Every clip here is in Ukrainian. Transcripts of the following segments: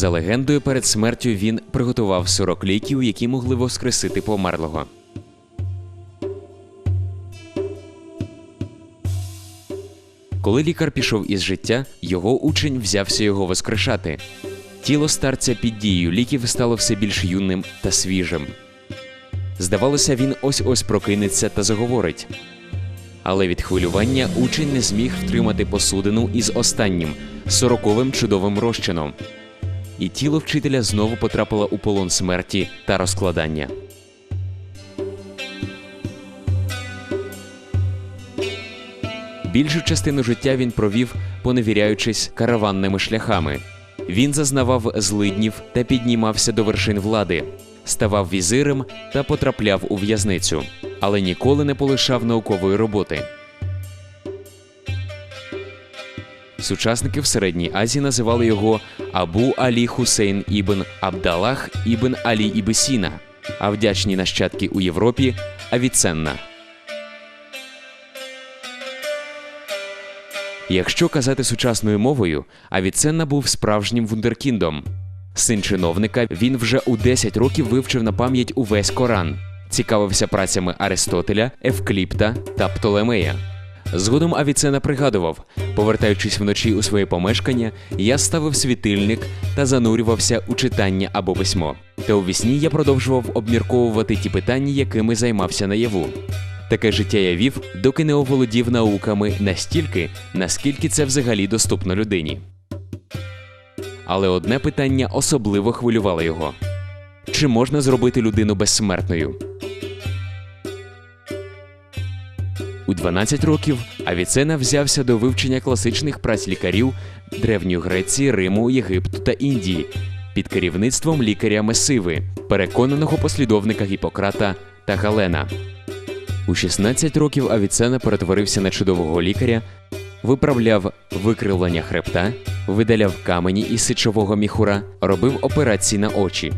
За легендою, перед смертю він приготував 40 ліків, які могли воскресити померлого. Коли лікар пішов із життя, його учень взявся його воскрешати. Тіло старця під дією ліків стало все більш юним та свіжим. Здавалося, він ось ось прокинеться та заговорить. Але від хвилювання учень не зміг втримати посудину із останнім сороковим чудовим розчином. І тіло вчителя знову потрапило у полон смерті та розкладання. Більшу частину життя він провів, поневіряючись караванними шляхами. Він зазнавав злиднів та піднімався до вершин влади, ставав візирем та потрапляв у в'язницю, але ніколи не полишав наукової роботи. Сучасники в Середній Азії називали його Абу Алі Хусейн ібн Абдалах ібн Алі Ібесіна, а вдячні нащадки у Європі Авіценна. Якщо казати сучасною мовою, Авіценна був справжнім вундеркіндом. Син чиновника, він вже у 10 років вивчив на пам'ять увесь Коран, цікавився працями Аристотеля, Евкліпта та Птолемея. Згодом Авіцена пригадував, повертаючись вночі у своє помешкання, я ставив світильник та занурювався у читання або письмо. Та у вісні я продовжував обмірковувати ті питання, якими займався наяву. Таке життя я вів, доки не оволодів науками настільки, наскільки це взагалі доступно людині. Але одне питання особливо хвилювало його: чи можна зробити людину безсмертною? У 12 років Авіцена взявся до вивчення класичних праць лікарів Древньої Греції, Риму, Єгипту та Індії під керівництвом лікаря Месиви, переконаного послідовника Гіппократа та Галена. У 16 років Авіцена перетворився на чудового лікаря, виправляв викривлення хребта, видаляв камені із сичового міхура, робив операції на очі.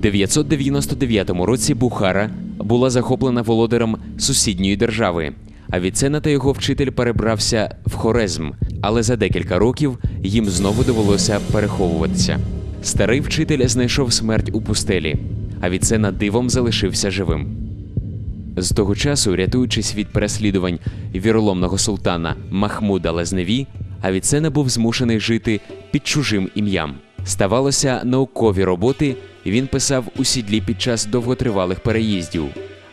999 році Бухара була захоплена володарем сусідньої держави. Авіцена та його вчитель перебрався в Хорезм, але за декілька років їм знову довелося переховуватися. Старий вчитель знайшов смерть у пустелі. Авіцена дивом залишився живим. З того часу, рятуючись від переслідувань віроломного султана Махмуда Лезневі, Авіцена був змушений жити під чужим ім'ям. Ставалося, наукові роботи він писав у сідлі під час довготривалих переїздів.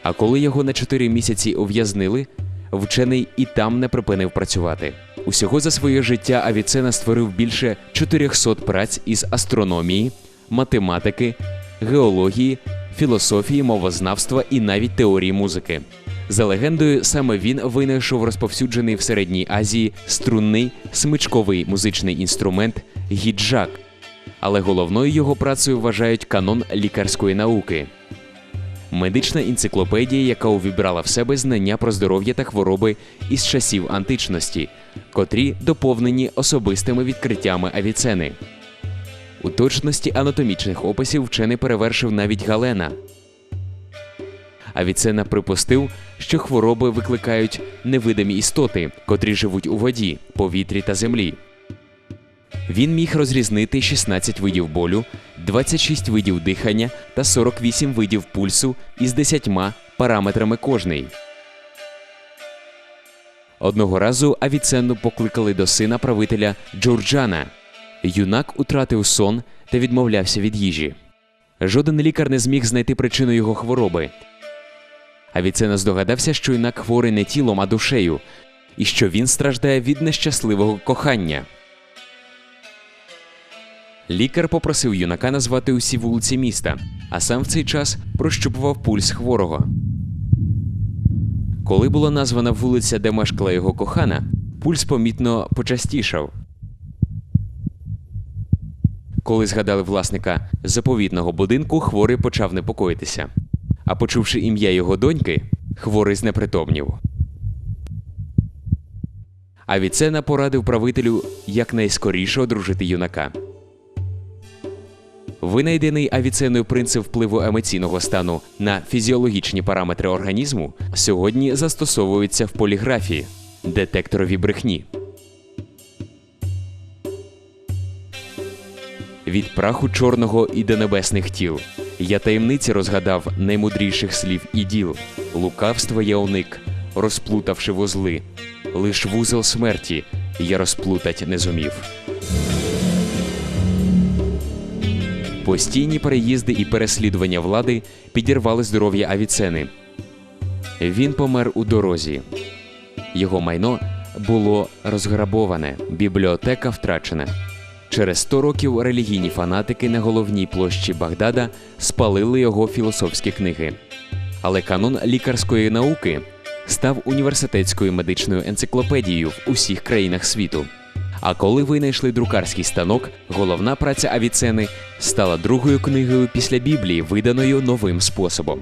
А коли його на чотири місяці ув'язнили, вчений і там не припинив працювати. Усього за своє життя Авіцена створив більше 400 праць із астрономії, математики, геології, філософії, мовознавства і навіть теорії музики. За легендою, саме він винайшов розповсюджений в Середній Азії струнний смичковий музичний інструмент гіджак. Але головною його працею вважають канон лікарської науки. Медична енциклопедія, яка увібрала в себе знання про здоров'я та хвороби із часів античності, котрі доповнені особистими відкриттями авіцени. У точності анатомічних описів вчений перевершив навіть Галена. Авіцена припустив, що хвороби викликають невидимі істоти, котрі живуть у воді, повітрі та землі. Він міг розрізнити 16 видів болю, 26 видів дихання та 48 видів пульсу із 10 параметрами кожний. Одного разу Авіценну покликали до сина правителя Джорджана. Юнак утратив сон та відмовлявся від їжі. Жоден лікар не зміг знайти причину його хвороби. Авіцена здогадався, що юнак хворий не тілом, а душею, і що він страждає від нещасливого кохання. Лікар попросив юнака назвати усі вулиці міста, а сам в цей час прощупував пульс хворого. Коли була названа вулиця, де мешкала його кохана, пульс помітно почастішав. Коли згадали власника заповітного будинку, хворий почав непокоїтися. А почувши ім'я його доньки, хворий знепритомнів. Авіцена порадив правителю якнайскоріше одружити юнака. Винайдений авіценою принцип впливу емоційного стану на фізіологічні параметри організму сьогодні застосовується в поліграфії детекторові брехні. Від праху чорного і до небесних тіл. Я таємниці розгадав наймудріших слів і діл. Лукавства я уник, розплутавши вузли. Лиш вузол смерті я розплутать не зумів. Постійні переїзди і переслідування влади підірвали здоров'я Авіцени. Він помер у дорозі. Його майно було розграбоване, бібліотека втрачена. Через 100 років релігійні фанатики на головній площі Багдада спалили його філософські книги. Але канон лікарської науки став університетською медичною енциклопедією в усіх країнах світу. А коли винайшли друкарський станок, головна праця Авіцени стала другою книгою після Біблії, виданою новим способом.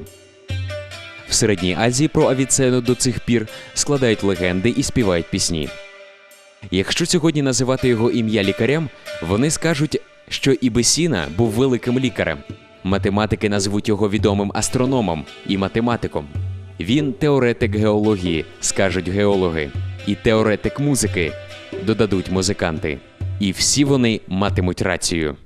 В Середній Азії про Авіцену до цих пір складають легенди і співають пісні. Якщо сьогодні називати його ім'я лікарем, вони скажуть, що Ібесіна був великим лікарем. Математики назвуть його відомим астрономом і математиком. Він теоретик геології, скажуть геологи, і теоретик музики, додадуть музиканти. І всі вони матимуть рацію.